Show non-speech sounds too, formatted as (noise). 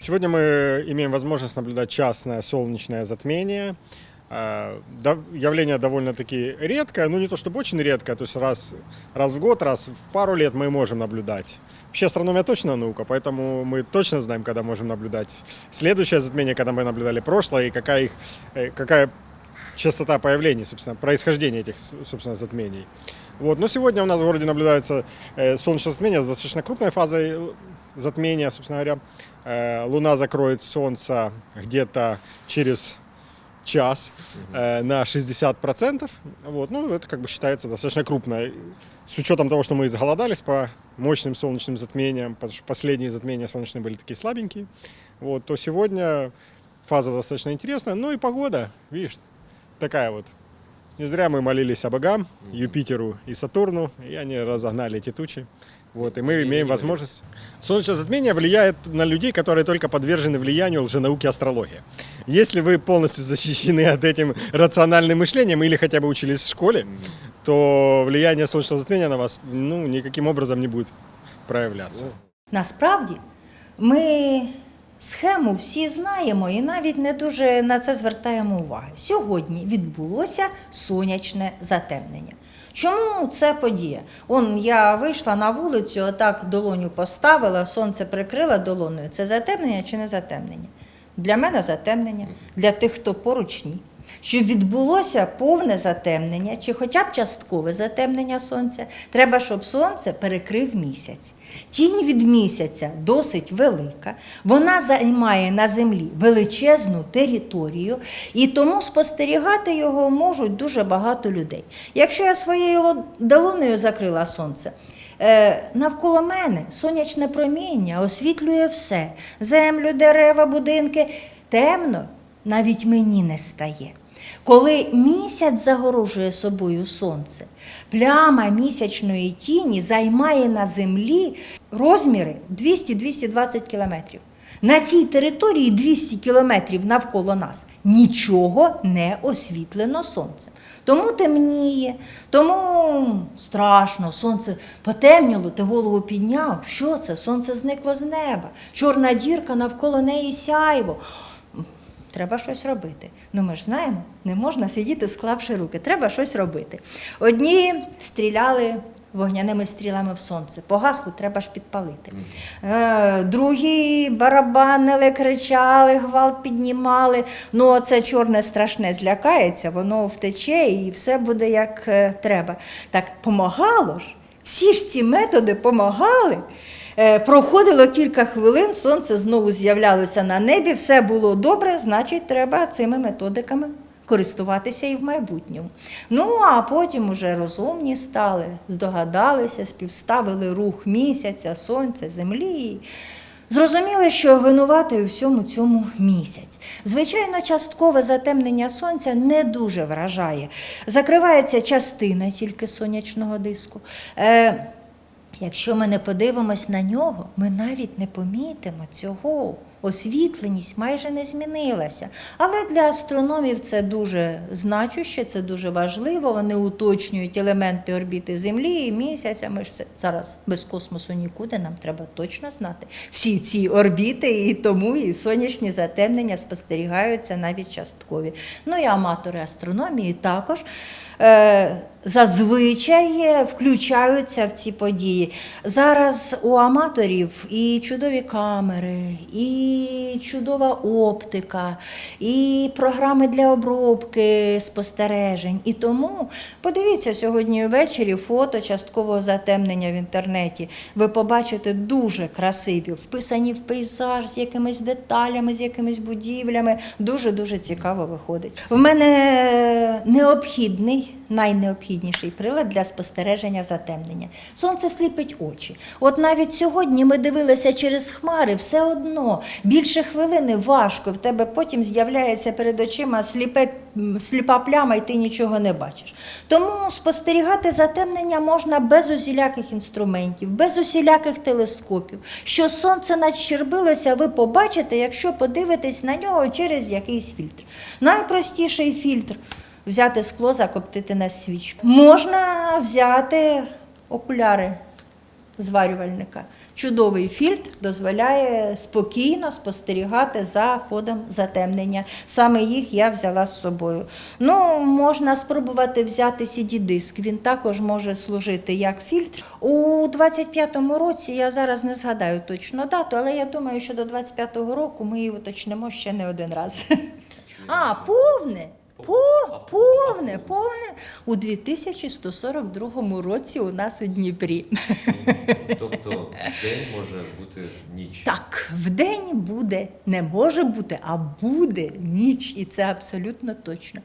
Сегодня мы имеем возможность наблюдать частное солнечное затмение. Да- Явление довольно-таки редкое, ну не то чтобы очень редкое, то есть раз, раз в год, раз в пару лет мы можем наблюдать. Вообще астрономия точно наука, поэтому мы точно знаем, когда можем наблюдать следующее затмение, когда мы наблюдали прошлое и какая, их, э, какая частота появления, собственно, происхождения этих, собственно, затмений. Вот. Но сегодня у нас в городе наблюдается э, солнечное затмение с достаточно крупной фазой э, затмения, собственно говоря. Э, Луна закроет Солнце где-то через час э, на 60%. Вот. Ну, это как бы считается достаточно крупно. С учетом того, что мы изголодались по мощным солнечным затмениям, потому что последние затмения солнечные были такие слабенькие, вот, то сегодня фаза достаточно интересная. Ну и погода, видишь, такая вот. Не зря мы молились о богам, Юпитеру и Сатурну, и они разогнали эти тучи. Вот, и мы имеем возможность. Солнечное затмение влияет на людей, которые только подвержены влиянию лженауки астрологии. Если вы полностью защищены от этим рациональным мышлением или хотя бы учились в школе, то влияние солнечного затмения на вас ну, никаким образом не будет проявляться. Насправді ми схему всі знаємо і навіть не дуже на це звертаємо уваги. Сьогодні відбулося сонячне затемнення. Чому це подія? Он я вийшла на вулицю, отак долоню поставила, сонце прикрила долоною. Це затемнення чи не затемнення? Для мене затемнення, для тих, хто поруч ні. Щоб відбулося повне затемнення чи хоча б часткове затемнення сонця, треба, щоб сонце перекрив місяць. Тінь від місяця досить велика, вона займає на землі величезну територію, і тому спостерігати його можуть дуже багато людей. Якщо я своєю ло- долонею закрила сонце, Е, навколо мене сонячне проміння освітлює все: землю, дерева, будинки. Темно навіть мені не стає. Коли місяць загорожує собою сонце, пляма місячної тіні займає на землі розміри 200-220 кілометрів. На цій території 200 кілометрів навколо нас нічого не освітлено сонцем. Тому темніє, тому страшно, сонце потемніло, ти голову підняв. Що це? Сонце зникло з неба, чорна дірка навколо неї сяйво. Треба щось робити. Ну ми ж знаємо, не можна сидіти, склавши руки. Треба щось робити. Одні стріляли вогняними стрілами в сонце. Погасло, треба ж підпалити. Е, другі барабанили, кричали, гвалт піднімали. Ну, це чорне страшне злякається, воно втече і все буде як е, треба. Так помагало ж. Всі ж ці методи помагали. Е, Проходило кілька хвилин, сонце знову з'являлося на небі, все було добре, значить, треба цими методиками користуватися і в майбутньому. Ну, а потім уже розумні стали, здогадалися, співставили рух місяця, сонця, землі. Зрозуміли, що винуватий у всьому цьому місяць. Звичайно, часткове затемнення сонця не дуже вражає. Закривається частина тільки сонячного диску. Якщо ми не подивимось на нього, ми навіть не помітимо цього. Освітленість майже не змінилася. Але для астрономів це дуже значуще, це дуже важливо. Вони уточнюють елементи орбіти Землі і місяця. Ми ж зараз без космосу нікуди, нам треба точно знати всі ці орбіти, і тому і сонячні затемнення спостерігаються навіть часткові. Ну і аматори астрономії також зазвичай е, включаються в ці події. Зараз у аматорів і чудові камери, і чудова оптика, і програми для обробки спостережень. І тому подивіться сьогодні ввечері фото часткового затемнення в інтернеті. Ви побачите дуже красиві, вписані в пейзаж з якимись деталями, з якимись будівлями. Дуже дуже цікаво виходить. В мене необхідний найнеобхідніший прилад для спостереження затемнення. Сонце сліпить очі. От навіть сьогодні ми дивилися через хмари, все одно більше хвилини важко. В тебе потім з'являється перед очима сліпе, сліпа пляма, і ти нічого не бачиш. Тому спостерігати затемнення можна без усіляких інструментів, без усіляких телескопів. Що сонце надщербилося, ви побачите, якщо подивитесь на нього через якийсь фільтр. Найпростіший фільтр взяти скло, закоптити на свічку. Можна взяти окуляри зварювальника. Чудовий фільтр дозволяє спокійно спостерігати за ходом затемнення. Саме їх я взяла з собою. Ну, можна спробувати взяти CD-диск. Він також може служити як фільтр. У 25-му році я зараз не згадаю точно дату, але я думаю, що до 25-го року ми її уточнимо ще не один раз. (laughs) А, повне. По, повне, повне у 2142 році у нас у Дніпрі. Тобто в день може бути ніч. Так, в день буде, не може бути, а буде ніч, і це абсолютно точно.